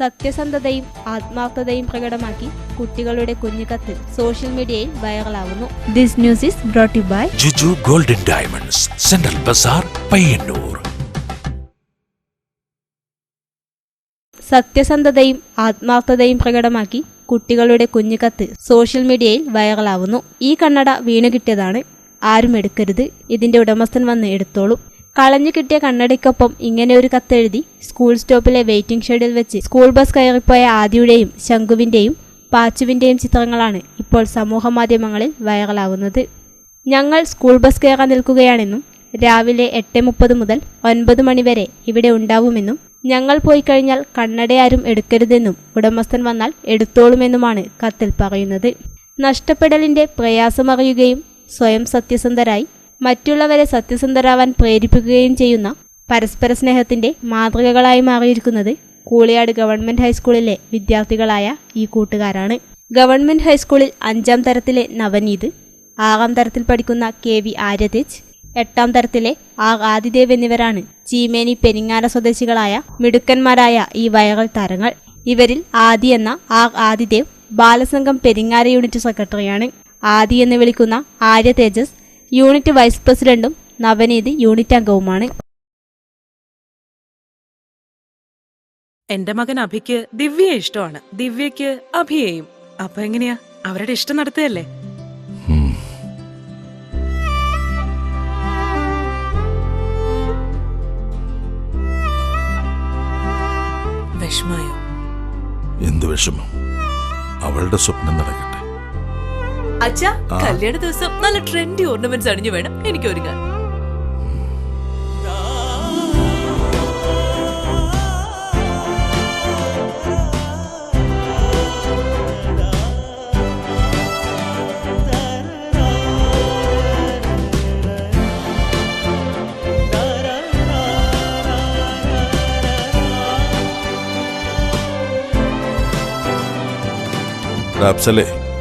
സത്യസന്ധതയും ആത്മാർത്ഥതയും പ്രകടമാക്കി കുട്ടികളുടെ കുഞ്ഞുകത്ത് സോഷ്യൽ മീഡിയയിൽ വൈറലാവുന്നു. This news is brought by Juju golden diamonds central Bazar Payyanur. സത്യസന്ധതയും ആത്മാർത്ഥതയും പ്രകടമാക്കി കുട്ടികളുടെ കുഞ്ഞുകത്ത് സോഷ്യൽ മീഡിയയിൽ വൈറലാവുന്നു. ഈ കണ്ണട വീണു കിട്ടിയതാണ് ആരും എടുക്കരുത്. ഇതിന്റെ ഉടമസ്ഥൻ വന്ന് എടുത്തോളൂ. കളഞ്ഞു കിട്ടിയ കണ്ണടയ്ക്കൊപ്പം ഇങ്ങനെ ഒരു കത്തെഴുതി സ്കൂൾ സ്റ്റോപ്പിലെ വെയിറ്റിംഗ് ഷെഡിൽ വെച്ച് സ്കൂൾ ബസ് കയറിപ്പോയ ആദിയുടെയും ശംഖുവിന്റെയും പാച്ചുവിന്റെയും ചിത്രങ്ങളാണ് ഇപ്പോൾ സമൂഹ മാധ്യമങ്ങളിൽ വൈറലാവുന്നത്. ഞങ്ങൾ സ്കൂൾ ബസ് കയറാൻ നിൽക്കുകയാണെന്നും രാവിലെ എട്ട് മുപ്പത് മുതൽ ഒൻപത് മണിവരെ ഇവിടെ ഉണ്ടാവുമെന്നും ഞങ്ങൾ പോയി കഴിഞ്ഞാൽ കണ്ണടയാരും എടുക്കരുതെന്നും ഉടമസ്ഥൻ വന്നാൽ എടുത്തോളുമെന്നുമാണ് കത്തിൽ പറയുന്നത്. നഷ്ടപ്പെടലിന്റെ പ്രയാസമറിയുകയും സ്വയം സത്യസന്ധരായി മറ്റുള്ളവരെ സത്യസന്ധരാവാൻ പ്രേരിപ്പിക്കുകയും ചെയ്യുന്ന പരസ്പര സ്നേഹത്തിന്റെ മാതൃകകളായി മാറിയിരിക്കുന്നത് കൂളിയാട് ഗവൺമെന്റ് ഹൈസ്കൂളിലെ വിദ്യാർത്ഥികളായ ഈ കൂട്ടുകാരാണ്. ഗവൺമെന്റ് ഹൈസ്കൂളിൽ അഞ്ചാം തരത്തിലെ നവനീത് ആറാം തരത്തിൽ പഠിക്കുന്ന കെ വി ആര്യതേജ് എട്ടാം തരത്തിലെ ആർ ആദിദേവ് എന്നിവരാണ് ചീമേനി പെരിങ്ങാല സ്വദേശികളായ മിടുക്കന്മാരായ ഈ വയറൽ താരങ്ങൾ. ഇവരിൽ ആദി എന്ന ആർ ആദിദേവ് ബാലസംഘം പെരിങ്ങാല യൂണിറ്റ് സെക്രട്ടറിയാണ്. ആദി എന്ന് വിളിക്കുന്ന ആര്യ തേജസ് യൂണിറ്റ് വൈസ് പ്രസിഡന്റും നവനീത് യൂണിറ്റ് അംഗവുമാണ്. എന്റെ മകൻ അഭിക്ക് ദിവ്യയെ ഇഷ്ടമാണ്. ദിവ്യക്ക് അഭിയെയും. അപ്പൊ എങ്ങനെയാ? അവരുടെ ഇഷ്ടം നടത്തുകയല്ലേ? വിഷമായോ? എന്ത് വിഷമം? അവളുടെ സ്വപ്നം നടക്കട്ടെ. അച്ഛാ കല്യാണ ദിവസം നല്ല ട്രെൻഡി ഓർണമെന്റ്സ് അണിഞ്ഞു വേണം. എനിക്ക് ഒരുങ്ങാൻ. അപ്സലെ